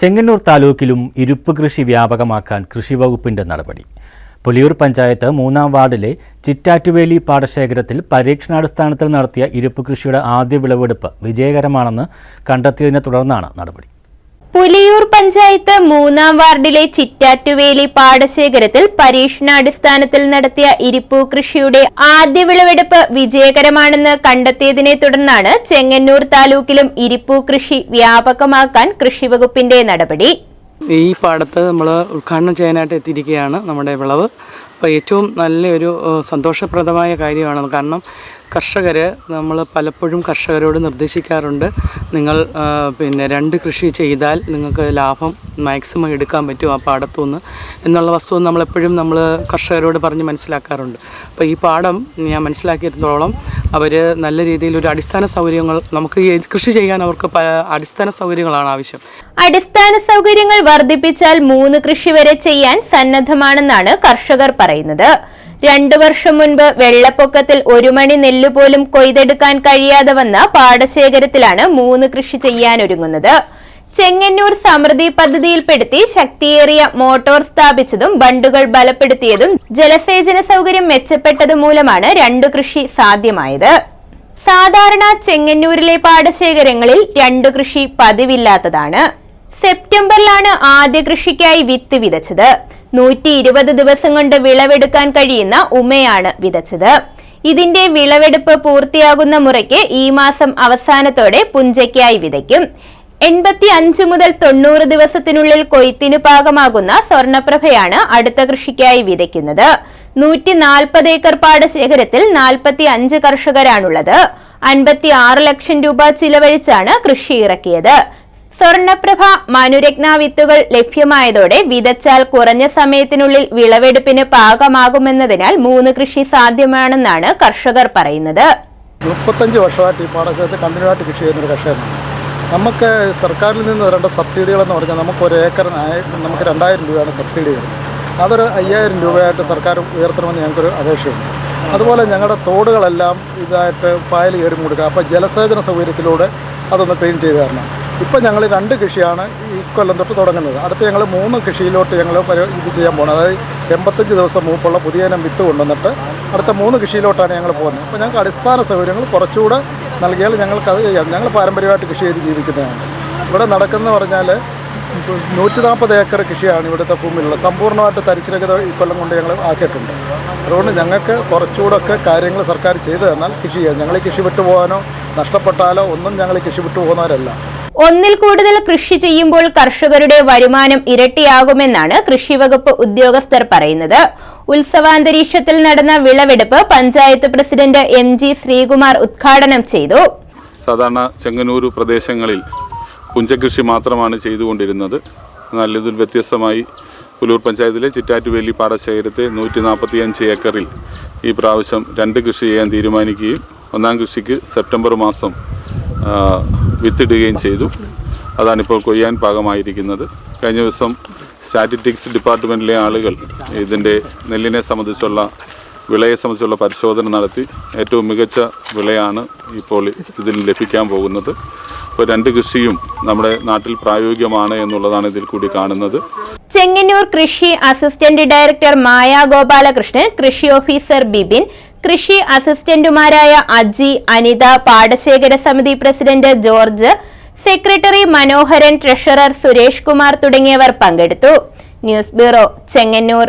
ചെങ്ങന്നൂർ താലൂക്കിലും ഇരുപ്പ് കൃഷി വ്യാപകമാക്കാൻ കൃഷിവകുപ്പിന്റെ നടപടി. പുലിയൂർ പഞ്ചായത്ത് മൂന്നാം വാർഡിലെ ചിറ്റാറ്റുവേലി പാടശേഖരത്തിൽ പരീക്ഷണാടിസ്ഥാനത്തിൽ നടത്തിയ ഇരുപ്പ് കൃഷിയുടെ ആദ്യ വിളവെടുപ്പ് വിജയകരമാണെന്ന് കണ്ടെത്തിയതിനെ തുടർന്നാണ് നടപടി. പുലിയൂർ പഞ്ചായത്ത് മൂന്നാം വാർഡിലെ ചിറ്റാറ്റുവേലി പാടശേഖരത്തിൽ പരീക്ഷണാടിസ്ഥാനത്തിൽ നടത്തിയ ഇരിപ്പൂ കൃഷിയുടെ ആദ്യ വിളവെടുപ്പ് വിജയകരമാണെന്ന് കണ്ടെത്തിയതിനെ തുടർന്നാണ് ചെങ്ങന്നൂർ താലൂക്കിലും ഇരിപ്പൂ കൃഷി വ്യാപകമാക്കാൻ കൃഷിവകുപ്പിന്റെ നടപടി. ഈ പാടത്ത് നമ്മൾ ഉദ്ഘാടനം ചെയ്യാനായിട്ട് എത്തിയിരിക്കുകയാണ് നമ്മുടെ വിളവ്. അപ്പോൾ ഏറ്റവും നല്ലൊരു സന്തോഷപ്രദമായ കാര്യമാണ്. കാരണം കർഷകർ നമ്മൾ പലപ്പോഴും കർഷകരോട് നിർദ്ദേശിക്കാറുണ്ട് നിങ്ങൾ പിന്നെ രണ്ട് കൃഷി ചെയ്താൽ നിങ്ങൾക്ക് ലാഭം മാക്സിമം എടുക്കാൻ പറ്റും ആ പാടത്തുനിന്ന് എന്നുള്ള വസ്തുത നമ്മളെപ്പോഴും നമ്മൾ കർഷകരോട് പറഞ്ഞ് മനസ്സിലാക്കാറുണ്ട്. അപ്പോൾ ഈ പാഠം ഞാൻ മനസ്സിലാക്കിയിടത്തോളം അവർ നല്ല രീതിയിൽ ഒരു അടിസ്ഥാന സൗകര്യങ്ങൾ നമുക്ക് കൃഷി ചെയ്യാൻ അവർക്ക് അടിസ്ഥാന സൗകര്യങ്ങളാണ് ആവശ്യം. അടിസ്ഥാന സൗകര്യങ്ങൾ വർദ്ധിപ്പിച്ചാൽ മൂന്ന് കൃഷി വരെ ചെയ്യാൻ സന്നദ്ധമാണെന്നാണ് കർഷകർ പറയുന്നത്. രണ്ടു വർഷം മുൻപ് വെള്ളപ്പൊക്കത്തിൽ ഒരു മണി നെല്ലുപോലും കൊയ്തെടുക്കാൻ കഴിയാതെ വന്ന പാടശേഖരത്തിലാണ് മൂന്ന് കൃഷി ചെയ്യാനൊരുങ്ങുന്നത്. ചെങ്ങന്നൂർ സമൃദ്ധി പദ്ധതിയിൽപ്പെടുത്തി ശക്തിയേറിയ മോട്ടോർ സ്ഥാപിച്ചതും ബണ്ടുകൾ ബലപ്പെടുത്തിയതും ജലസേചന സൗകര്യം മെച്ചപ്പെട്ടതും മൂലമാണ് രണ്ടു കൃഷി സാധ്യമായത്. സാധാരണ ചെങ്ങന്നൂരിലെ പാടശേഖരങ്ങളിൽ രണ്ടു കൃഷി പതിവില്ലാത്തതാണ്. സെപ്റ്റംബറിലാണ് ആദ്യ കൃഷിക്കായി വിത്ത് വിതച്ചത്. നൂറ്റി ഇരുപത് ദിവസം കൊണ്ട് വിളവെടുക്കാൻ കഴിയുന്ന ഉമയാണ് വിതച്ചത്. ഇതിന്റെ വിളവെടുപ്പ് പൂർത്തിയാകുന്ന മുറയ്ക്ക് ഈ മാസം അവസാനത്തോടെ പുഞ്ചയ്ക്കായി വിതയ്ക്കും. എൺപത്തി അഞ്ച് മുതൽ തൊണ്ണൂറ് ദിവസത്തിനുള്ളിൽ കൊയ്ത്തിന് പാകമാകുന്ന സ്വർണപ്രഭയാണ് അടുത്ത കൃഷിക്കായി വിതയ്ക്കുന്നത്. നൂറ്റി നാൽപ്പത് ഏക്കർ പാടശേഖരത്തിൽ നാൽപ്പത്തി അഞ്ച് കർഷകരാണുള്ളത്. അൻപത്തി ആറ് ലക്ഷം രൂപ ചിലവഴിച്ചാണ് കൃഷി ഇറക്കിയത്. സ്വർണപ്രഭ മനുരത്ന വിത്തുകൾ ലഭ്യമായതോടെ വിതച്ചാൽ കുറഞ്ഞ സമയത്തിനുള്ളിൽ വിളവെടുപ്പിന് പാകമാകുമെന്നതിനാൽ മൂന്ന് കൃഷി സാധ്യമാണെന്നാണ് കർഷകർ പറയുന്നത്. മുപ്പത്തഞ്ച് വർഷമായിട്ട് ഈ പാടശേഖരത്തിൽ കണ്ടിന്യൂ ആയിട്ട് കൃഷി ചെയ്യുന്നൊരു കർഷകനാണ്. നമുക്ക് സർക്കാരിൽ നിന്ന് വരേണ്ട സബ്സിഡികളെന്ന് പറഞ്ഞാൽ നമുക്ക് ഒരു ഏക്കറിന് ആയി- നമുക്ക് രണ്ടായിരം രൂപയാണ് സബ്സിഡി വരുന്നത്. അതൊരു അയ്യായിരം രൂപയായിട്ട് സർക്കാർ ഉയർത്തണമെന്ന് ഞങ്ങൾക്കൊരു അപേക്ഷയുണ്ട്. അതുപോലെ ഞങ്ങളുടെ തോടുകളെല്ലാം ഇതായിട്ട് പായൽ കയറി കൊടുക്കുക അപ്പോൾ ജലസേചന സൗകര്യത്തിലൂടെ അതൊന്ന് ക്ലീൻ ചെയ്ത് തരണം. ഇപ്പം ഞങ്ങൾ രണ്ട് കൃഷിയാണ് ഈ കൊല്ലം തൊട്ട് തുടങ്ങുന്നത്. അടുത്ത് ഞങ്ങൾ മൂന്ന് കൃഷിയിലോട്ട് ഞങ്ങൾ ഇത് ചെയ്യാൻ പോകുന്നത് അതായത് എൺപത്തഞ്ച് ദിവസം മൂപ്പുള്ള പുതിയ ഇനം വിത്ത് കൊണ്ടുവന്നിട്ട് അടുത്ത മൂന്ന് കൃഷിയിലോട്ടാണ് ഞങ്ങൾ പോകുന്നത്. അപ്പോൾ ഞങ്ങൾക്ക് അടിസ്ഥാന സൗകര്യങ്ങൾ കുറച്ചുകൂടെ നൽകിയാൽ ഞങ്ങൾക്ക് അത് ചെയ്യാം. ഞങ്ങൾ പാരമ്പര്യമായിട്ട് കൃഷി ചെയ്ത് ജീവിക്കുന്നതാണ്. ഇവിടെ നടക്കുന്ന പറഞ്ഞാൽ നൂറ്റി നാൽപ്പത് ഏക്കർ കൃഷിയാണ് ഇവിടുത്തെ ഭൂമിയിലുള്ളത് സമ്പൂർണമായിട്ട് തരിശുരഹിത ഈ കൊല്ലം കൊണ്ട് ഞങ്ങൾ ആക്കിയിട്ടുണ്ട്. അതുകൊണ്ട് ഞങ്ങൾക്ക് കുറച്ചുകൂടെ ഒക്കെ കാര്യങ്ങൾ സർക്കാർ ചെയ്തു തന്നാൽ കൃഷി ചെയ്യാം. ഞങ്ങൾ ഈ കൃഷി വിട്ടു പോകാനോ നഷ്ടപ്പെട്ടാലോ ഒന്നും ഞങ്ങൾ കൃഷി വിട്ടു പോകുന്നവരല്ല. ഒന്നിൽ കൂടുതൽ കൃഷി ചെയ്യുമ്പോൾ കർഷകരുടെ വരുമാനം ഇരട്ടിയാകുമെന്നാണ് കൃഷിവകുപ്പ് ഉദ്യോഗസ്ഥർ പറയുന്നത്. ഉത്സവാന്തരീക്ഷത്തിൽ നടന്ന വിളവെടുപ്പ് panchayat president M G Sreekumar ഉദ്ഘാടനം ചെയ്തു. സാധാരണ ചെങ്ങന്നൂർ പ്രദേശങ്ങളിൽ പുഞ്ചകൃഷി മാത്രമാണ് ചെയ്തുകൊണ്ടിരുന്നത്. ഇതിൽ വ്യത്യസ്തമായി പുലൂർ പഞ്ചായത്തിലെ ചിറ്റാറ്റുവേലി പാടശേഖരത്തെ നൂറ്റി നാൽപ്പത്തി അഞ്ച് ഏക്കറിൽ ഈ പ്രാവശ്യം രണ്ട് കൃഷി ചെയ്യാൻ തീരുമാനിക്കുകയും ഒന്നാം കൃഷിക്ക് സെപ്റ്റംബർ മാസം വിത്തിടുകയും ചെയ്തു. അതാണിപ്പോൾ കൊയ്യാൻ പാകമായിരിക്കുന്നത്. കഴിഞ്ഞ ദിവസം സ്റ്റാറ്റിറ്റിക്സ് ഡിപ്പാർട്ട്മെന്റിലെ ആളുകൾ ഇതിന്റെ നെല്ലിനെ സംബന്ധിച്ചുള്ള വിളയെ സംബന്ധിച്ചുള്ള പരിശോധന നടത്തി. ഏറ്റവും മികച്ച വിളയാണ് ഇപ്പോൾ ഇതിൽ ലഭിക്കാൻ പോകുന്നത്. അപ്പോൾ രണ്ട് കൃഷിയും നമ്മുടെ നാട്ടിൽ പ്രായോഗികമാണ് എന്നുള്ളതാണ് ഇതിൽ കൂടി കാണുന്നത്. ചെങ്ങന്നൂർ കൃഷി അസിസ്റ്റന്റ് ഡയറക്ടർ മായ ഗോപാലകൃഷ്ണൻ കൃഷി ഓഫീസർ ബിബിൻ കൃഷി അസിസ്റ്റന്റുമാരായ അജി അനിത പാടശേഖര സമിതി president George secretary Manoharan treasurer Suresh Kumar തുടങ്ങിയവർ പങ്കെടുത്തു. News bureau Chengannur.